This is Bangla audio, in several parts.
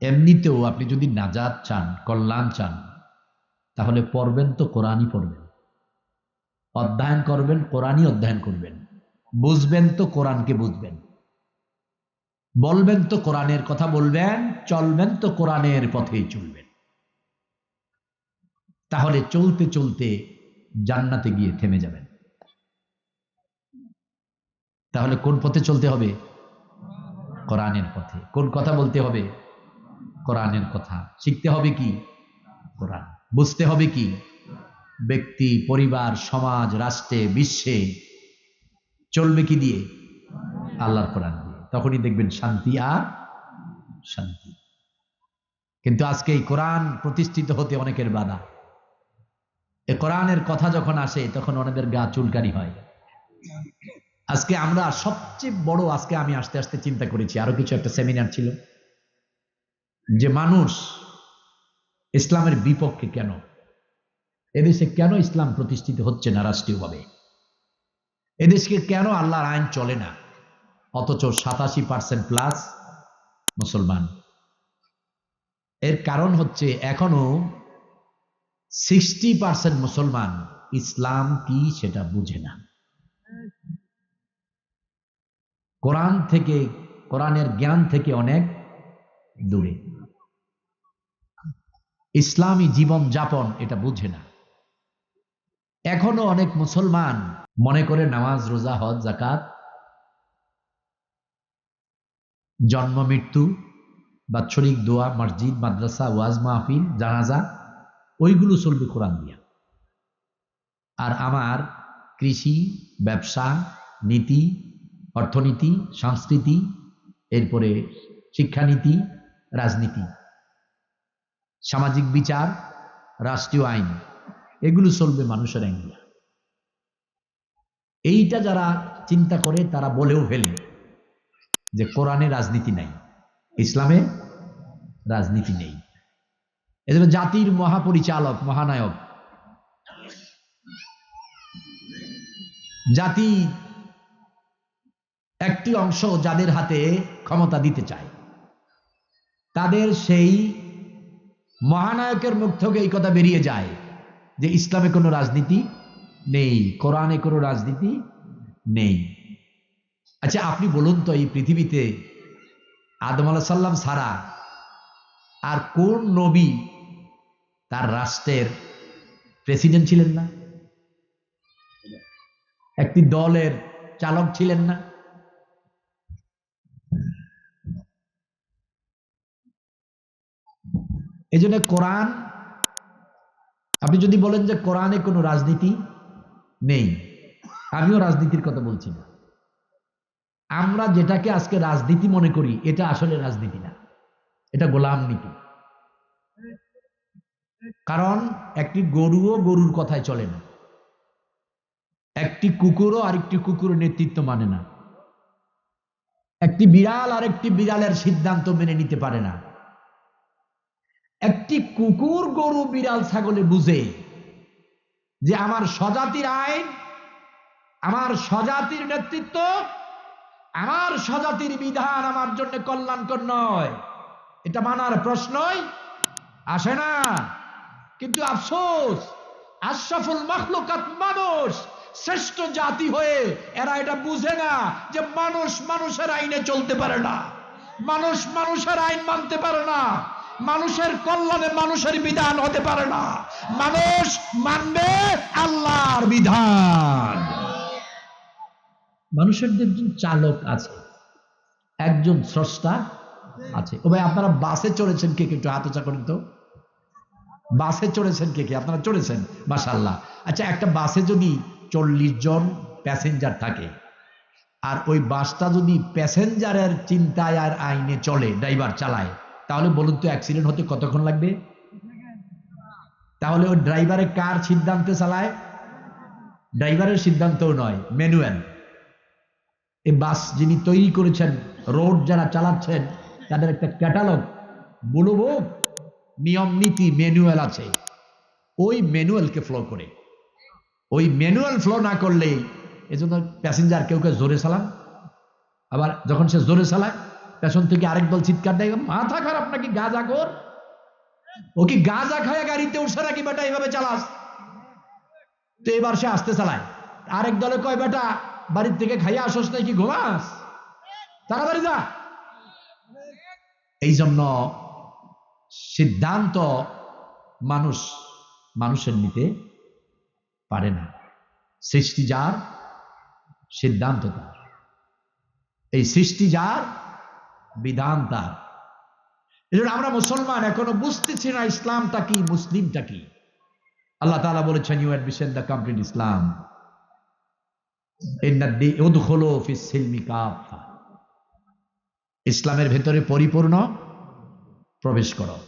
এমনিতেও আপনি যদি নাজাদ চান, কল্যাণ চান, তাহলে পড়বেন তো কোরআনই পড়বেন। অধ্যয়ন করবেন, কোরআনই অধ্যয়ন করবেন। বুঝবেন তো কোরআনকে বুঝবেন। বলবেন তো কোরআনের কথা বলবেন, চলবেন তো কোরআনের পথেই চলবেন। তাহলে চলতে চলতে জান্নাতে গিয়ে থেমে যাবেন। তাহলে কোন পথে চলতে হবে? কোরআনের পথে। কোন কথা বলতে হবে? কোরআনের কথা। শিখতে হবে কি? কোরআন। বুঝতে হবে কি? ব্যক্তি, পরিবার, সমাজ, রাষ্ট্রে, বিশ্বে চলবে কি দিয়ে? আল্লাহর কোরআন দিয়ে। তখনই দেখবেন শান্তি আর শান্তি। কিন্তু আজকে এই কোরআন প্রতিষ্ঠিত হতে অনেকের বাধা। এ কোরআনের কথা যখন আসে, তখন অনেকের গা চুলকানি হয়। আজকে আমরা সবচেয়ে বড়, আজকে আমি আস্তে আস্তে চিন্তা করেছি, আরও কিছু একটা সেমিনার ছিল। যে মানুষ ইসলামের বিপক্ষে কেন? এদেশে কেন ইসলাম প্রতিষ্ঠিত হচ্ছে না রাষ্ট্রীয়ভাবে? এদেশকে কেন আল্লাহর আইন চলে না? অথচ সাতাশি পার্সেন্ট প্লাস মুসলমান। এর কারণ হচ্ছে এখনও সিক্সটি পার্সেন্ট মুসলমান ইসলাম কি সেটা বুঝে না। কোরআন থেকে, কোরআনের জ্ঞান থেকে অনেক দূরে। ইসলামী জীবন যাপন এটা বুঝে না। এখনও অনেক মুসলমান মনে করে নামাজ, রোজা, হজ জাকাত জন্ম, মৃত্যু বাৎসরিক দোয়া, মসজিদ, মাদ্রাসা, ওয়াজ মাহফিল, জানাজা, ওইগুলো চলবে কোরআন দিয়া। আর আমার কৃষি, ব্যবসা, নীতি, অর্থনীতি, সংস্কৃতি, এরপরে শিক্ষানীতি রাজনীতি, সামাজিক বিচার, রাষ্ট্রীয় আইন, এগুলো চলবে মানুষের আইন দিয়া এইটা যারা চিন্তা করে, তারা বলেও ফেলে যে কোরআনে রাজনীতি নাই, ইসলামে রাজনীতি নেই। এজন্য জাতির মহাপরিচালক, মহানায়ক, জাতি একটি অংশ যাদের হাতে ক্ষমতা দিতে চায় তাদের সেই মহানায়কের মুখ থেকে এই কথা বেরিয়ে যায় যে ইসলামে কোনো রাজনীতি নেই, কোরআনে কোনো রাজনীতি নেই। আচ্ছা আপনি বলুন তো এই পৃথিবীতে আদম আলাহ সাল্লাম ছাড়া আর কোন নবী তার রাষ্ট্রের প্রেসিডেন্ট ছিলেন না? একটি দলের চালক ছিলেন না? এই জন্য কোরআন, আপনি যদি বলেন যে কোরআনে কোনো রাজনীতি নেই, আমিও রাজনীতির কথা বলছি না। আমরা যেটাকে আজকে রাজনীতি মনে করি, এটা আসলে রাজনীতি না। এটা গোলাম নীতি। কারণ একটি গরুও গরুর কথায় চলে না। একটি কুকুরও আরেকটি কুকুরের নেতৃত্ব মানে না। একটি বিড়াল আরেকটি বিড়ালের সিদ্ধান্ত মেনে নিতে পারে না। একটি কুকুর গরু বিড়াল ছাগলে বুঝে যে আমার স্বজাতির আইন, আমার স্বজাতির নেতৃত্ব, আমার স্বজাতির বিধান আমার জন্য কল্যাণকর নয়। এটা মানার প্রশ্নই আসে না। কিন্তু আফসোস, আশরাফুল মখলুকাত মানুষ শ্রেষ্ঠ জাতি হয়ে এরা এটা বুঝে না যে মানুষ মানুষের আইনে চলতে পারে না। মানুষ মানুষের আইন মানতে পারে না। মানুষের কল্যাণে মানুষের বিধান হতে পারে না। মানুষ মানবে আল্লাহর বিধান। মানুষের একজন চালক আছে, একজন স্রষ্টা আছে। ও ভাই, আপনারা বাসে চড়েছেন কে কে? একটু হাত উঁচা করেন তো। বাসে চড়েছেন কে কে? আপনারা চড়েছেন? মাসাল্লাহ আচ্ছা একটা বাসে যদি চল্লিশ জন প্যাসেঞ্জার থাকে, আর ওই বাসটা যদি প্যাসেঞ্জারের চিন্তায় আর আইনে চলে, ড্রাইভার চালায় তাহলে বলুন তো অ্যাক্সিডেন্ট হতে কতক্ষণ লাগবে? তাহলে ওই ড্রাইভারের কার সিদ্ধান্তে চালায়? ড্রাইভারের সিদ্ধান্তও নয় ম্যানুয়াল এই বাস যিনি তৈরি করেছেন রোড যারা চালাচ্ছেন, তাদের একটা ক্যাটালগ বুলুবুক নিয়ম, নীতি ম্যানুয়াল আছে। ওই ম্যানুয়ালকে ফ্লো করে। ওই ম্যানুয়াল ফ্লো না করলেই এই জন্য প্যাসেঞ্জার কেউ কেউ জোরে চালান। আবার যখন সে জোরে চালায় পেছন থেকে আরেক দল চিৎকার দেয়, মাথা খারাপ নাকি গাঁজা কর ও কি গাঁজা খায় গাড়িতে উঠছে নাকি বেটা, এইভাবে চালাস? তো এবার সে আসতে চালায়। আরেক দলে কয়, বেটা, বাড়ির থেকে খাইয়া আসস নাকি ঘুমাস? তাড়াতাড়ি যা। এই জন্য সিদ্ধান্ত মানুষ মানুষের নিতে পারে না। সৃষ্টি যার, সিদ্ধান্ত তার। এই সৃষ্টি যার বিধান তার। এই জন্য আমরা মুসলমান এখনও বুঝতেছি না ইসলামটা কি, মুসলিমটা কি। আল্লাহ তাআলা বলেছেন you admission the complete Islam ইসলামের ভেতরে পরিপূর্ণ প্রবেশ করো।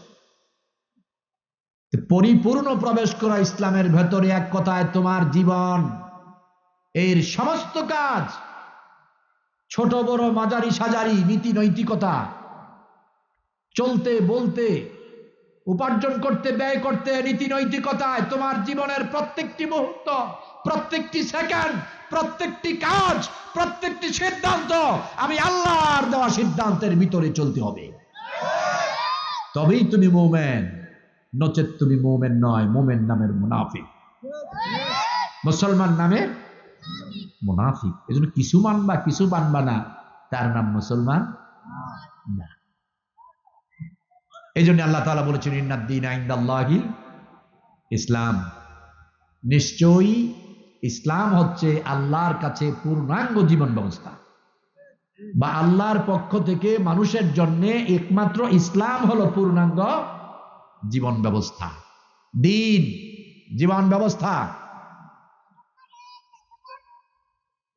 পরিপূর্ণ প্রবেশ করা ইসলামের ভেতরে এক কথায় তোমার জীবন। এর সমস্ত কাজ ছোট, বড়, মাঝারি, সাজারি, নীতি, নৈতিকতা। চলতে, বলতে, উপার্জন করতে, ব্যয় করতে, নীতি, নৈতিকতায় তোমার জীবনের প্রত্যেকটি মুহূর্ত, প্রত্যেকটি সেকেন্ড, প্রত্যেকটি কাজ, প্রত্যেকটি সিদ্ধান্ত আমি আল্লাহর দেওয়া সিদ্ধান্তের ভিতরে চলতে হবে। তবেই তুমি মোমেন, নচেত তুমি মোমেন নয়, মোমেন নামের মুনাফিক। মুসলমান নামের মুনাফিক। এজন্য কিছু মানবা কিছু মানবা না। তার নাম মুসলমান না। এই জন্য আল্লাহ তালা বলেছেন ইন্নাদ্দিন আইন্দাল্লাহি ইসলাম। নিশ্চয়ই ইসলাম হচ্ছে আল্লাহর কাছে পূর্ণাঙ্গ জীবন ব্যবস্থা। বা আল্লাহর পক্ষ থেকে মানুষের জন্য একমাত্র ইসলাম হলো পূর্ণাঙ্গ জীবন ব্যবস্থা। দিন, জীবন ব্যবস্থা।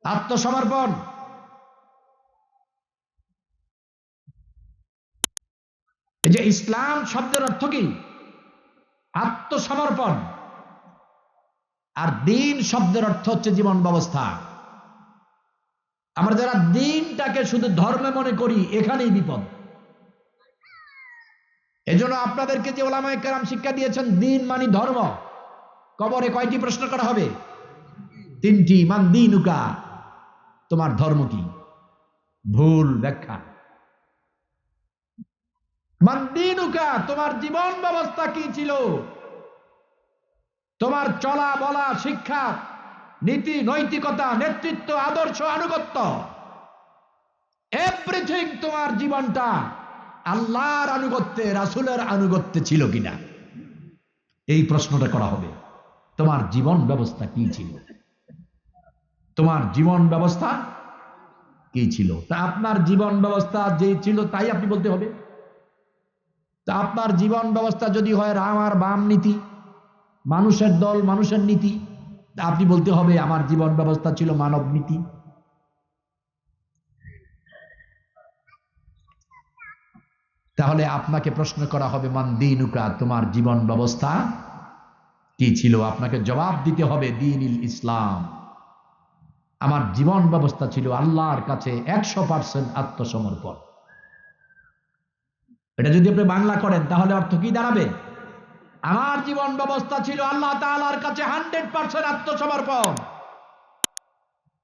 আত্মসমর্পণ। এই যে ইসলাম শব্দের অর্থ কি? আত্মসমর্পণ। আর দিন শব্দের অর্থ হচ্ছে জীবন ব্যবস্থা। আমরা যারা দিনটাকে শুধু ধর্মে মনে করি, এখানেই বিপদ। এজন্য আপনাদেরকে যে ওলামায় কেরাম শিক্ষা দিয়েছেন, দিন মানি ধর্ম। কবরে কয়টি প্রশ্ন করা হবে? তিনটি, মান দিনুকা। তোমার ধর্ম কি? ভুল ব্যাখ্যা। মান দিনুকা তোমার জীবন ব্যবস্থা কি ছিল? তোমার চলা বলা শিক্ষা, নীতি, নৈতিকতা, নেতৃত্ব, আদর্শ, আনুগত্য এভরিথিং তোমার জীবনটা আল্লাহর আনুগত্যে, রাসুলের আনুগত্যে ছিল কিনা? এই প্রশ্নটা করা হবে। তোমার জীবন ব্যবস্থা কি ছিল? তোমার জীবন ব্যবস্থা কি ছিল? তা আপনার জীবন ব্যবস্থা যে ছিল, তাই আপনি বলতে হবে। তা আপনার জীবন ব্যবস্থা যদি হয় রাম আর বাম নীতি, মানুষের দল, মানুষের নীতি আপনি বলতে হবে আমার জীবন ব্যবস্থা ছিল মানব নীতি। তাহলে আপনাকে প্রশ্ন করা হবে, মান দিনুকা, তোমার জীবন ব্যবস্থা কি ছিল? আপনাকে জবাব দিতে হবে দিন ইসলাম। আমার জীবন ব্যবস্থা ছিল আল্লাহর কাছে একশো পার্সেন্ট আত্মসমর্পণ। এটা যদি আপনি বাংলা করেন, তাহলে অর্থ কি দাঁড়াবে? আমার জীবন ব্যবস্থা ছিল আল্লাহ তাআলার কাছে হান্ড্রেড পার্সেন্ট আত্মসমর্পণ।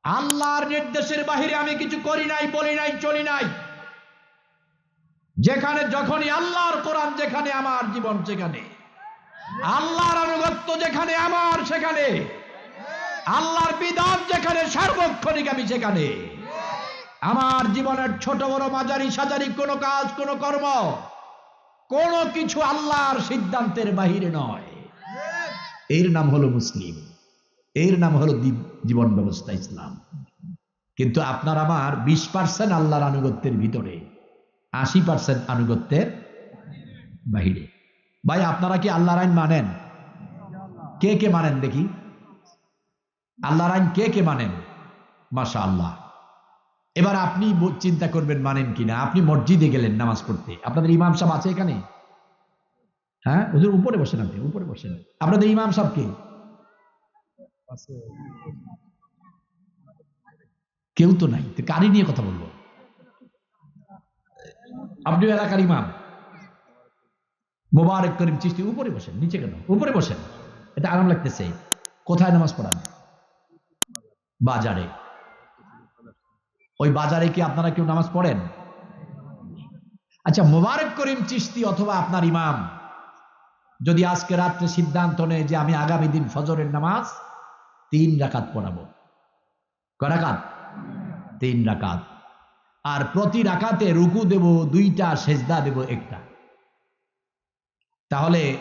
আল্লাহর নির্দেশের বাহিরে আমি কিছু করি নাই, বলি নাই, চলি নাই। যেখানে যখনই আল্লাহর কোরআন, যেখানে আমার জীবন, সেখানে। আল্লাহর আনুগত্য যেখানে, আমার সেখানে। আল্লাহর বিধান যেখানে, সার্বক্ষণিক আমি সেখানে আমার জীবনের ছোট বড় মাঝারি সাজারি, কোনো কাজ, কোনো কর্ম, কোনো কিছু আল্লাহর সিদ্ধান্তের বাহিরে নয়। এর নাম হলো মুসলিম। এর নাম হলো জীবন ব্যবস্থা ইসলাম। কিন্তু আপনার আমার বিশ পার্সেন্ট আল্লাহর আনুগত্যের ভিতরে, আশি পার্সেন্ট আনুগত্যের বাহিরে। ভাই, আপনারা কি আল্লাহর আইন মানেন? কে কে মানেন দেখি? আল্লাহর আইন কে কে মানেন? মাশা আল্লাহ এবার আপনি চিন্তা করবেন মানেন কিনা। আপনি মসজিদে গেলেন নামাজ পড়তে। আপনাদের ইমাম সাহেব আছে এখানে? হ্যাঁ? ওদের উপরে বসেন আপনি, উপরে বসেন। আপনাদের ইমাম সাহেব কে? কেউ তো নাই। কারি নিয়ে কথা বলব? আপনি এলাকার ইমাম। মোবারক করিম চিস্তি উপরে বসেন, নিচে কেন? উপরে বসেন। এটা আরাম লাগতেছে। কোথায় নামাজ পড়ান? বাজারে। ওই বাজারে কি আপনারা কেউ নামাজ পড়েন? আচ্ছা মোবারক করিম চিস্তি অথবা আপনার ইমাম যদি আজকে রাত্রে সিদ্ধান্ত নেয় যে আমি আগামী দিন ফজরের নামাজ তিন রাকাত পড়াবো। রাকাত? তিন রাকাত। আর প্রতি রাকাতে রুকু দেব, দুইটা সেজদা দেব, একটা। তাহলে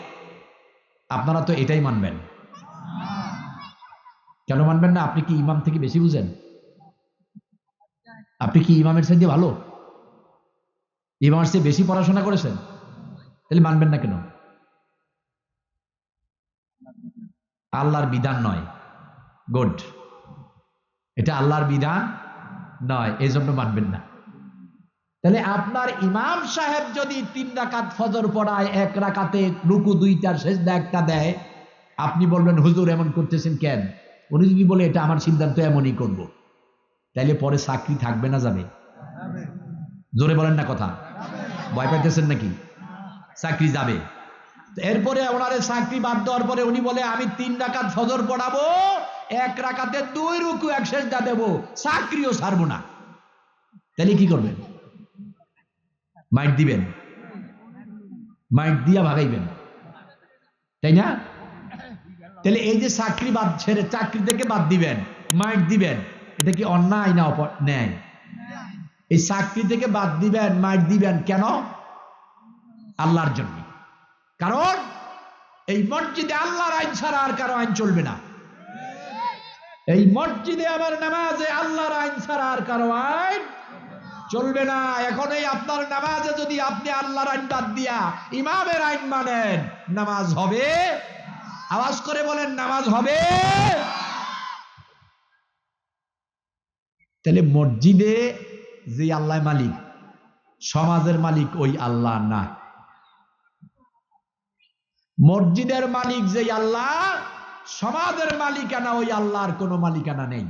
আপনারা তো এটাই মানবেন। কেন মানবেন না? আপনি কি ইমাম থেকে বেশি বুঝেন? আপনি কি ইমামের সাথে ভালো? ইমামের চেয়ে বেশি পড়াশোনা করেছেন? তাহলে মানবেন না কেন? আল্লাহর বিধান নয়। গুড। এটা আল্লাহর বিধান নয় এই জন্য মানবেন না। তাহলে আপনার ইমাম সাহেব যদি তিন রাকাত ফজর পড়ায়, এক রাকাতে রুকু দুইটার শেষ একটা দেয়, আপনি বলবেন, হুজুর, এমন করতেছেন কেন? উনি যদি বলে, এটা আমার সিদ্ধান্ত, এমনই করব। তাইলে পরে চাকরি থাকবে না যাবে জোরে বলেন না কথা। ভয় পাইতেছেন নাকি? চাকরি যাবে। এরপরে ওনারে চাকরি বাদ দেওয়ার পরে উনি বলে, আমি তিন রাকাত ফজর পড়াবো, এক রাকাতে দুই রুকু, এক শেষদা দেবো। চাকরিও ছাড়বো না। তাহলে কি করবেন? মাইট দিবেন। মাইট দিয়া ভাগাইবেন। তাই না? তাহলে এই যে চাকরি বাদ ছেড়ে চাকরি থেকে বাদ দিবেন, মাইট দিবেন, এটা কি অন্যায় না অপ- ন্যায়? এই চাকরি থেকে বাদ দিবেন, মাইট দিবেন কেন? আল্লাহর জন্য। কারণ এই মসজিদে আল্লাহর আইন ছাড়া আর কারও আইন চলবে না। এই মসজিদে আমার নামাজে আল্লাহর আইন ছাড়া আর কারও আইন চলবে না। এখন এই আপনার নামাজে যদি আপনি আল্লাহর আইন বাদ দিয়া ইমামের আইন মানেন, নামাজ হবে আওয়াজ করে বলেন, নামাজ হবে। তাহলে মসজিদে যে আল্লাহ মালিক, সমাজের মালিক ওই আল্লাহ না। মসজিদের মালিক যে আল্লাহ, সমাজের মালিকানা ওই আল্লাহর কোনো মালিকানা নেই।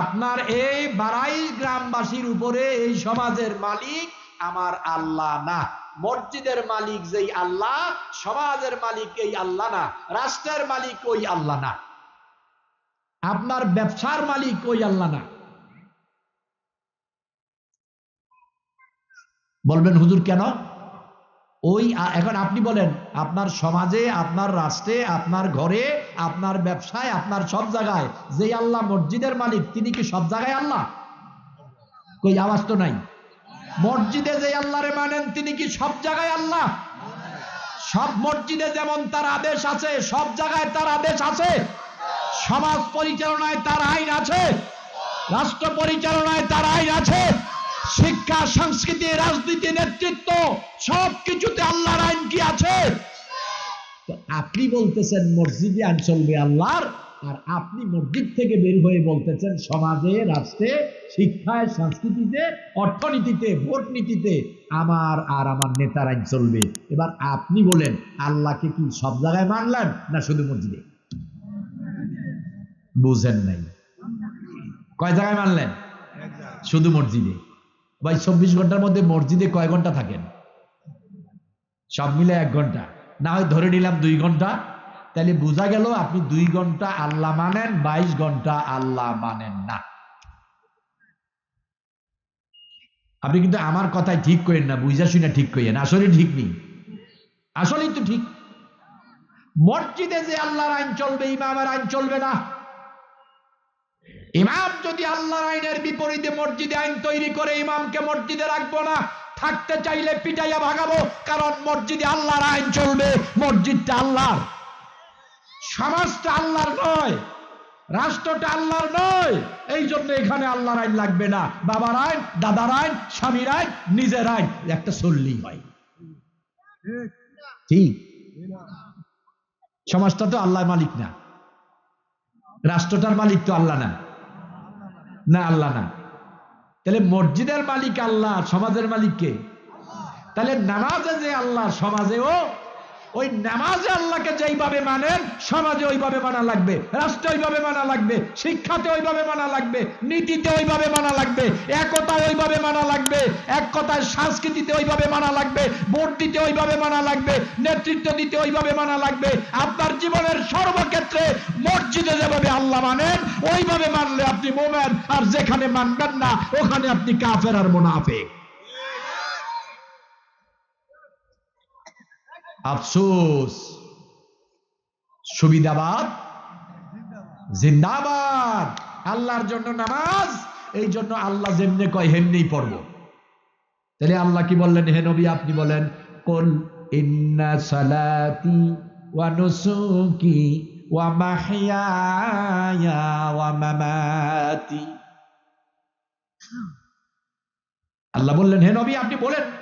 আপনার এই বারাই গ্রামবাসীর উপরে এই সমাজের মালিক আমার আল্লাহ না। মসজিদের মালিক যেই আল্লাহ, সমাজের মালিক এই আল্লাহ না, রাষ্ট্রের মালিক ওই আল্লাহ না। আপনার ব্যবসার মালিক ওই আল্লাহ না। বলবেন, হুজুর, কেন? ওই, এখন আপনি বলেন, আপনার সমাজে, আপনার রাষ্ট্রে, আপনার ঘরে, আপনার ব্যবসায়, আপনার সব জায়গায় যে আল্লাহ মসজিদের মালিক, তিনি কি সব জায়গায় আল্লাহ? কই, আওয়াজ তো নাই। মসজিদে যে আল্লাহরে মানেন, তিনি কি সব জায়গায় আল্লাহ? সব মসজিদে যেমন তার আদেশ আছে, সব জায়গায় তার আদেশ আছে। সমাজ পরিচালনায় তার আইন আছে। রাষ্ট্র পরিচালনায় তার আইন আছে। শিক্ষা, সংস্কৃতি, রাজনীতি, নেতৃত্ব, সব কিছুতে আল্লাহর আইন কি আছে? তো আপনি বলতেছেন মসজিদে আইন চলবে আল্লাহর, আর আপনি মসজিদ থেকে বের হয়ে বলতেছেন সমাজে, রাষ্ট্রে শিক্ষায়, সংস্কৃতিতে, অর্থনীতিতে ভোট নীতিতে আমার আর আমার নেতার আইন চলবে। এবার আপনি বলেন, আল্লাহকে কি সব জায়গায় মানলেন না শুধু মসজিদে? বুঝেন নাই। কয় জায়গায় মানলেন? শুধু মসজিদে। ভাই, চব্বিশ ঘণ্টার মধ্যে মসজিদে কয় ঘণ্টা থাকেন? সব মিলে এক ঘণ্টা। না হয় ধরে নিলাম দুই ঘণ্টা। তাহলে বোঝা গেল আপনি দুই ঘণ্টা আল্লাহ মানেন, বাইশ ঘণ্টা আল্লাহ মানেন না। আপনি কিন্তু আমার কথাই ঠিক করেন না, বুঝা শুনে ঠিক করেন আসলে ঠিক নেই। আসলেই তো ঠিক। মসজিদে যে আল্লাহর আইন চলবে, ইমামের আইন চলবে না। ইমাম যদি আল্লাহর আইনের বিপরীতে মসজিদে আইন তৈরি করে, ইমামকে মসজিদে রাখব না, থাকতে চাইলে পিটাইয়া ভাগাবো, কারণ মসজিদে আল্লাহর আইন চলবে, মসজিদটা আল্লাহর। সমাজটা আল্লাহর নয়। রাষ্ট্রটা আল্লাহর নয়। এই জন্য এখানে আল্লাহর আইন লাগবে না। বাবার আইন, দাদার আইন, স্বামীর আইন, নিজের আইন। একটা চললেই হয়। ঠিক? সমাজটা তো আল্লাহ মালিক না। রাষ্ট্রটার মালিক তো আল্লাহ না। না, আল্লাহ না। তাহলে মসজিদের মালিক আল্লাহ, সমাজের মালিক কে? তাহলে নামাজে যে আল্লাহ, সমাজেও ওই নামাজে আল্লাহকে যেইভাবে মানেন, সমাজে ওইভাবে মানা লাগবে, রাষ্ট্রে ওইভাবে মানা লাগবে, শিক্ষাতে ওইভাবে মানা লাগবে, নীতিতে ওইভাবে মানা লাগবে, একতায় ওইভাবে মানা লাগবে, এক কথায় সংস্কৃতিতে ওইভাবে মানা লাগবে ভোট দিতে ওইভাবে মানা লাগবে, নেতৃত্ব দিতে ওইভাবে মানা লাগবে, আপনার জীবনের সর্বক্ষেত্রে মসজিদে যেভাবে আল্লাহ মানেন, ওইভাবে মানলে আপনি মোমেন, আর যেখানে মানবেন না, ওখানে আপনি কাফের আর মোনাফেক। আফসোস। সুবিধাবাদ? জিন্দাবাদ। আল্লাহর জন্য নামাজ, এই জন্য আল্লাহ যেমনি কয় হেমনি পড়ব। তাহলে আল্লাহ কি বললেন? হে নবী, আপনি বলেন কোন ইন্না সালাতি ওয়া নুসুকি ওয়া মাহইয়ায়া ওয়া মামাতি। আল্লাহ বললেন, হে নবী, আপনি বলেন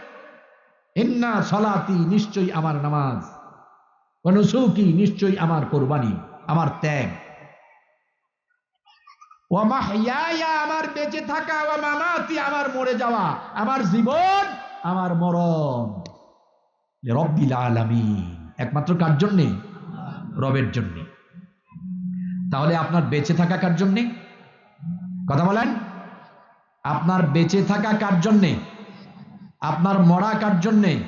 ইন্না সালাতি নিশ্চয়ই আমার নামাজ। ওয়া নুসুকি নিশ্চয়ই আমার কোরবানি, আমার ত্যাগ। আমার বেঁচে থাকা মামাতি আমার মরে যাওয়া, আমার জীবন, আমার মরণ। রব্বিল আলামিন। একমাত্র কার জন্যে? রবের জন্যে। তাহলে আপনার বেঁচে থাকা কার জন্যে? কথা বলেন। আপনার বেঁচে থাকা কার জন্যে? আপনার মরা কার জন্যে?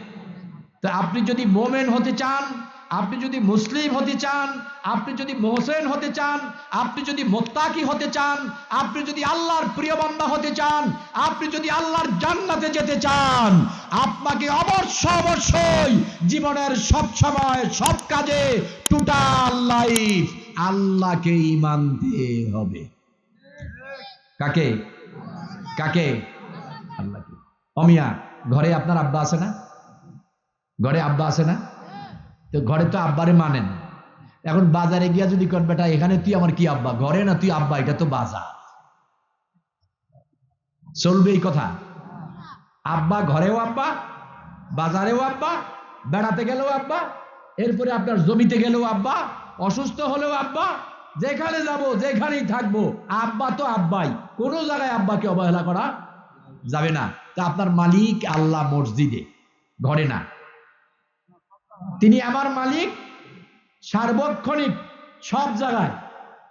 তো আপনি যদি মোমেন হতে চান, আপনি যদি মুসলিম হতে চান, আপনি যদি মোহসেন হতে চান, আপনি যদি মোত্তাকি হতে চান, আপনি যদি আল্লাহর প্রিয় বান্দা হতে চান, আপনি যদি আল্লাহর জান্নাতে যেতে চান, আপনাকে অবশ্য অবশ্যই জীবনের সব সময়, সব কাজে টোটাল লাইফ আল্লাহকে ইমান মানতে হবে। কাকে? কাকে? আল্লাহকে। অমিয়া। ঘরে আপনার আব্বা আছে না? ঘরে আব্বা আছে না? তো ঘরে তো আব্বারে মানেন। এখন বাজারে গিয়া যদি কর বেটা, এখানে তুই আমার কি আব্বা? ঘরে না তুই আব্বা? এটা তো বাজার। চলবে এই কথা। আব্বা ঘরেও আব্বা, বাজারেও আব্বা, বেড়াতে গেলেও আব্বা, এরপরে আপনার জমিতে গেলেও আব্বা, অসুস্থ হলেও আব্বা, যেখানে যাব, যেখানেই থাকব, আব্বা তো আব্বাই। কোনো জায়গায় আব্বাকে অবহেলা করা যাবে না। তা আপনার মালিক আল্লাহ মসজিদে, ঘরে না। তিনি আমার মালিক, সার্বক্ষণিক, সব জায়গায়।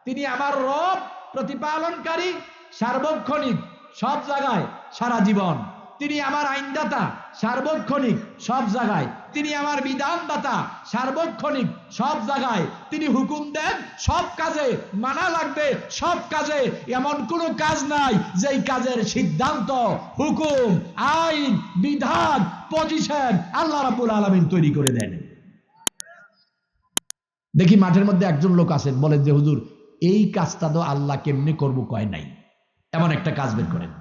তিনি আমার রব, প্রতিপালনকারী, সার্বক্ষণিক, সব জায়গায়, সারা জীবন। তিনি আমার আইনদাতা, সার্বক্ষণিক, সব জায়গায়। তিনি আমার বিধানদাতা সার্বক্ষণিক সব জায়গায়। তিনি হুকুম দেন সব কাজে মানা লাগবে সব কাজে। এমন কোনো কাজ নাই যেই কাজের সিদ্ধান্ত হুকুম আইন বিধান পজিশন আল্লাহ রাবুল আলমিন তৈরি করে দেন। দেখি মাঠের মধ্যে একজন লোক আছেন বলেন যে হুজুর এই কাজটা তো আল্লাহ কেমনি করব কয় নাই? এমন একটা কাজ বের করেন।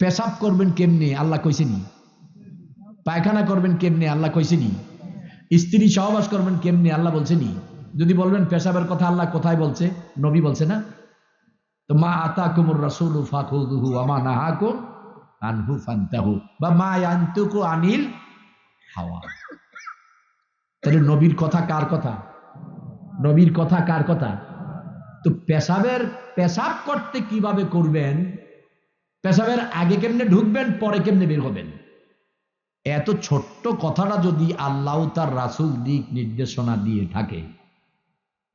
পেশাব করবেন কেমনে? আল্লাহ কইছেনি পায়খানা করবেন কেমনে? আল্লাহ কইছেনি স্ত্রী সহবাস করবেন কেমনে? আল্লাহ বলছেনি যদি বলবেন পেশাবের কথা আল্লাহ কোথায় বলছে? নবী বলছে না। তো মা আতা কুমুর রাসুল আনিল হাওয়া। তাহলে নবীর কথা কার কথা? নবীর কথা কার কথা? তো পেশাবের পেশাব করতে কীভাবে করবেন? পেশাবের আগে কেমনে ঢুকবেন, পরে কেমনে বের হবেন? এত ছোট্ট কথাটা যদি আল্লাহ তার রাসুল দিক নির্দেশনা দিয়ে থাকে,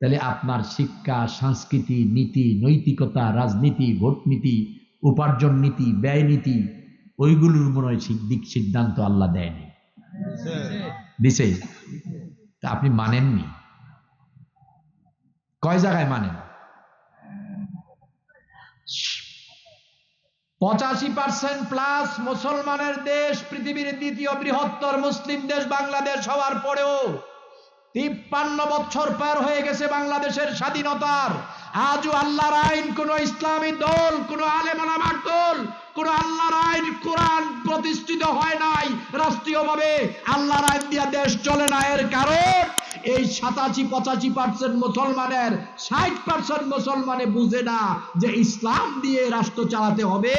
তাহলে আপনার শিক্ষা, সংস্কৃতি, নীতি, নৈতিকতা, রাজনীতি ভোট নীতি উপার্জন নীতি, ব্যয় নীতি, ওইগুলোর মনে হয় দিক সিদ্ধান্ত আল্লাহ দেয়নি। দিছে? তা আপনি মানেননি? কয় জায়গায় মানেন? পঁচাশি পার্সেন্ট প্লাস মুসলমানের দেশ পৃথিবীর দ্বিতীয় বৃহত্তর মুসলিম দেশ বাংলাদেশ হওয়ার পরেও তিপ্পান্ন বছর পার হয়ে গেছে বাংলাদেশের স্বাধীনতার। আজও আল্লাহর আইন, কোন ইসলামী দল, কোন আলেমার দল, কোন আল্লাহর আইন, কোরআন প্রতিষ্ঠিত হয় নাই। রাষ্ট্রীয়ভাবে আল্লাহর আইন দিয়া দেশ চলে না, এর কারণ এই সাতাশি, পঁচাশি পার্সেন্ট মুসলমানের, ষাট পার্সেন্ট মুসলমানে বুঝে না যে ইসলাম দিয়ে রাষ্ট্র চালাতে হবে।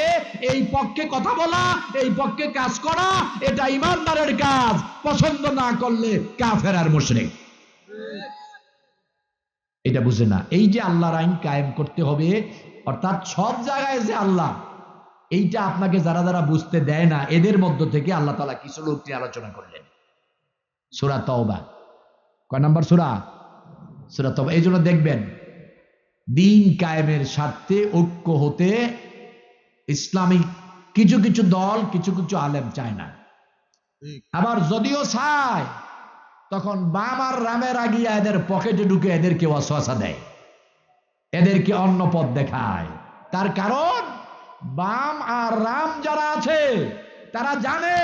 এই পক্ষে কথা বলা, এই পক্ষে কাজ করা, এটা ইমানদারের কাজ। পছন্দ না করলে কাফেরার মুশরিক। এটা বুঝে না। এই যে আল্লাহর আইন কায়েম করতে হবে, অর্থাৎ সব জায়গায় যে আল্লাহ, এইটা আপনাকে যারা যারা বুঝতে দেয় না, এদের মধ্য থেকে আল্লাহ তালা কিছু লোক নিয়ে আলোচনা করলেন। সুরা তওবা। কয় নাম্বার সুরা? সুরা তওবা। এই জন্য দেখবেন দিন কায়েমের স্বার্থে ঐক্য হতে ইসলামিক কিছু কিছু দল কিছু কিছু আলেম চায় না। আবার যদিও চায় তখন বাম আর রামের আগিয়া এদের পকেটে ঢুকে এদেরকে অশ্বাসা দেয় এদেরকে অন্য পথ দেখায়। তার কারণ বাম আর রাম যারা আছে তারা জানে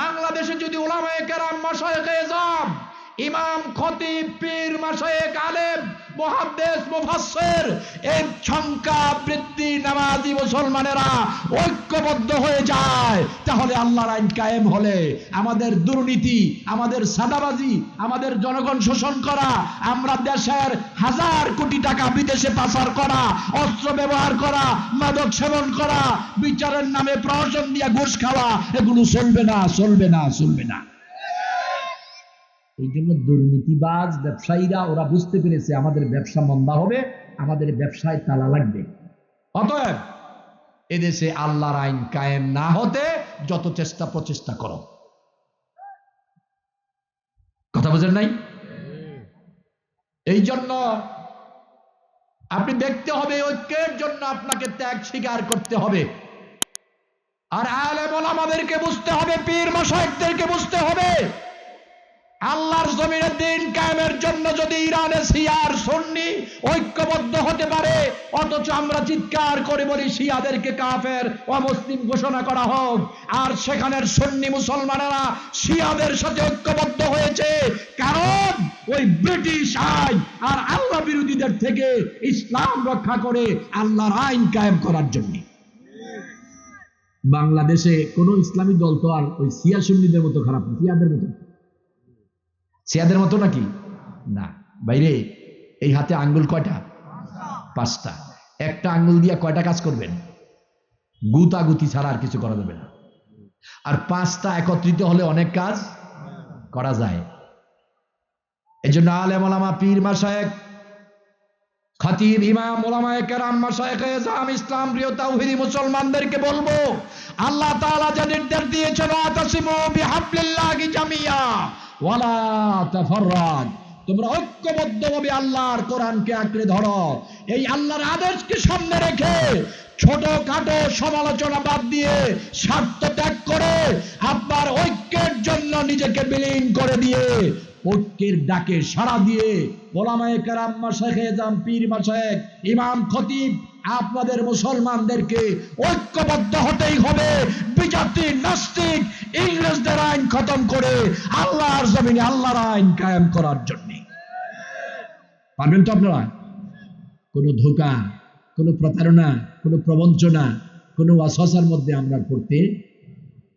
বাংলাদেশে যদি ওলামায়ে কেরাম মাসায়েক এজাম ইমাম খতিব পীর মাসায়েক আলেম মুহাদ্দিস মুফাসসির, এর সংখ্যা বৃদ্ধি নামাজি মুসলমানেরা ঐক্যবদ্ধ হয়ে যায়। তাহলে আল্লাহর আইন কায়েম হলে আমাদের দুর্নীতি, আমাদের সাদাবাজি, আমাদের জনগণ শোষণ করা, আমরা দেশের হাজার কোটি টাকা বিদেশে পাচার করা, অস্ত্র ব্যবহার করা, মাদক সেবন করা, বিচারের নামে প্রহসন দিয়ে ঘুষ খাওয়া, এগুলো চলবে না চলবে না চলবে না। এই জন্য দুর্নীতিবাজ ব্যবসায়ীরা, ওরা বুঝতে পেরেছে আমাদের ব্যবসা মন্দা হবে, আমাদের ব্যবসায় তালা লাগবে। অতএব এদেশে আল্লাহর আইন কায়েম না হতে যত চেষ্টা প্রচেষ্টা করো। কথা বোঝেন নাই? এই জন্য আপনি দেখতে হবে, ঐক্যের জন্য আপনাকে ত্যাগ স্বীকার করতে হবে। আর আলেম আমাদেরকে বুঝতে হবে, পীর মশাইকদেরকে বুঝতে হবে। আল্লাহর জমিনের দিন কায়েমের জন্য যদি ইরানে শিয়ার সুন্নি ঐক্যবদ্ধ হতে পারে, অথচ আমরা চিৎকার করে বলি শিয়াদেরকে কাফের অমুসলিম ঘোষণা করা হোক। আর সেখানের সুন্নি মুসলমানেরা শিয়াদের সাথে ঐক্যবদ্ধ হয়েছে, কারণ ওই ব্রিটিশ আইন আর আল্লাহ বিরোধীদের থেকে ইসলাম রক্ষা করে আল্লাহর আইন কায়েম করার জন্য। বাংলাদেশে কোন ইসলামী দল তো আর ওই সিয়া সুন্নিদের মতো খারাপ না সিয়াদের মতো সিয়াদের মতো নাকি? না। বাইরে, এই হাতে আঙ্গুল কয়টা? পাঁচটা। একটা আঙ্গুল দিয়ে কয়টা কাজ করবেন? গুতাগুতি ছাড়া আর কিছু করা যাবে না। আর পাঁচটা একত্রিত হলে অনেক কাজ করা যায়। এই জন্য আলেম পীর মাসায়েক খতিব ইমাম ওলামায়ে কেরাম ইসলাম, প্রিয় তাওহীদি মুসলমানদেরকে বলব, আল্লাহ তাআলা যে নির্দেশ দিয়েছেন আতাসিমু বিহাবলিল্লাহি জামিয়া ওয়ালা তাফাররাক। তোমরা ঐক্যবদ্ধভাবে আল্লাহর কোরআনকে আঁকড়ে ধরো। এই আল্লাহর আদেশকে সামনে রেখে ছোট খাটো সমালোচনা বাদ দিয়ে স্বার্থ ত্যাগ করে আপনার ঐক্যের জন্য নিজেকে বিলীন করে দিয়ে ঐক্যের ডাকে সাড়া দিয়ে ওলামায়ে কেরাম মাশায়েখ এজাম, পীর মাশায়েখ ইমাম, খতিব আপনাদের মুসলমানদেরকে ঐক্যবদ্ধ হতেই হবে। বিজাতি, নাস্তিক, ইংরেজদের আইন খতম করে আল্লাহর জমিনে আল্লাহর আইন কায়েম করার জন্য। পারবেন তো আপনারা? কোনো ধোকা, কোনো প্রতারণা, কোনো প্রবঞ্চনা, কোনো অসসার মধ্যে আমরা পড়তে